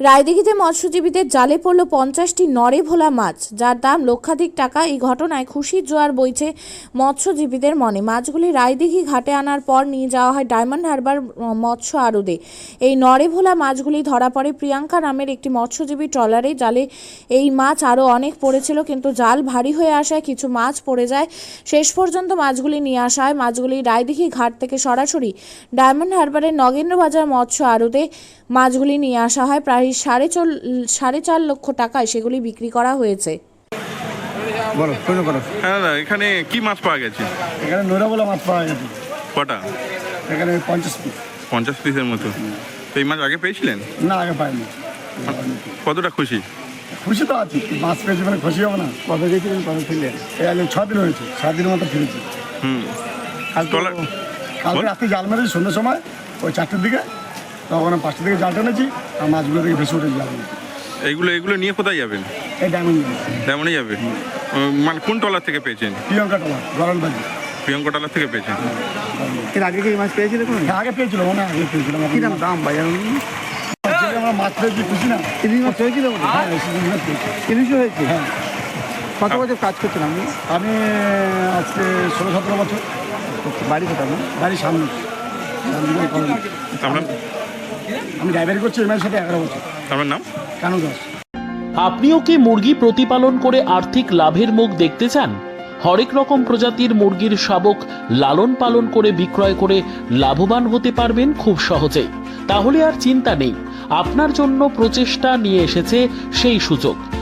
রায়দিঘিতে মৎস্যজীবীদের জালে পড়ল পঞ্চাশটি নরে ভোলা মাছ, যার দাম লক্ষাধিক টাকা। এই ঘটনায় খুশির জোয়ার বইছে মৎস্যজীবীদের মনে। মাছগুলি রায়দিঘি ঘাটে আনার পর নিয়ে যাওয়া হয় ডায়মন্ড হারবার মৎস্য আড়দে এই নরে ভোলা মাছগুলি ধরা পড়ে প্রিয়াঙ্কা নামের একটি মৎস্যজীবী ট্রলারে। জালে এই মাছ আরও অনেক পড়েছিল, কিন্তু জাল ভারী হয়ে আসায় কিছু মাছ পড়ে যায়। শেষ পর্যন্ত মাছগুলি নিয়ে আসা হয়। মাছগুলি রায়দিঘি ঘাট থেকে সরাসরি ডায়মন্ড হারবারের নগেন্দ্রবাজার মৎস্য আড়তে মাছগুলি নিয়ে আসা হয়। প্রায় সাড়ে চল সাড়ে চার লক্ষ টাকায় সেগুলি বিক্রি করা হয়েছে। বলো করো। হ্যাঁ দাদা এখানে কি মাছ পাওয়া গেছে? এখানে নোরাবলা মাছ পাওয়া গেছে। কটা? এখানে পঞ্চাশ পিস। পঞ্চাশ পিসের মতো। তো এই মাছ আগে পেয়েছিলেন? না আগে পাইনি। কতটা খুশি? খুশি তো আছি। মাছ পেয়েছি মানে খুশি হবে না। কবে গেছিলেন কবে ফিরলেন? এই আগে ছ দিন হয়েছে ছ দিনের মতো ফিরেছি। হুম। কালকে। রাত্রে জাল মেরেছি সন্ধ্যের সময় ওই চারটের দিকে। তখন আমি পাঁচটার দিকে জাল টেনেছি আর মাছগুলো থেকে ভেসে উঠেছি জাল এইগুলো এগুলো নিয়ে কোথায় যাবেন? এই ডায়মন্ড তেমনই যাবে মানে কোন টলার থেকে পেয়েছেন? প্রিয়ঙ্কা টলা গরলবাজি প্রিয়ঙ্কা টলার থেকে পেয়েছেন? এর আগে কি মাছ পেয়েছিল কোনো? আগে পেয়েছিল মনে আগে পেয়েছিলাম কি দাম দাম বাজার আমরা মাছ পেয়েছি খুশি না? ইলিশ মাছ হয়েছিল? হ্যাঁ ইলিশও হয়েছে? হ্যাঁ। কত বছর কাজ করছেন আপনি? আমি আজকে ষোলো সতেরো বছর। বাড়ি কোথাও না বাড়ির সামনে। আপনার আমি ড্রাইভারি করছি এমএর সাথে এগারো বছর। আমার নাম? কানু দাস। আপনিও কি মুরগি প্রতিপালন করে আর্থিক লাভের মুখ দেখতে চান? হরেক রকম প্রজাতির মুরগির শাবক লালন পালন করে বিক্রয় করে লাভবান হতে পারবেন খুব সহজেই। তাহলে আর চিন্তা নেই। আপনার জন্য প্রচেষ্টা নিয়ে এসেছে সেই সুযোগ।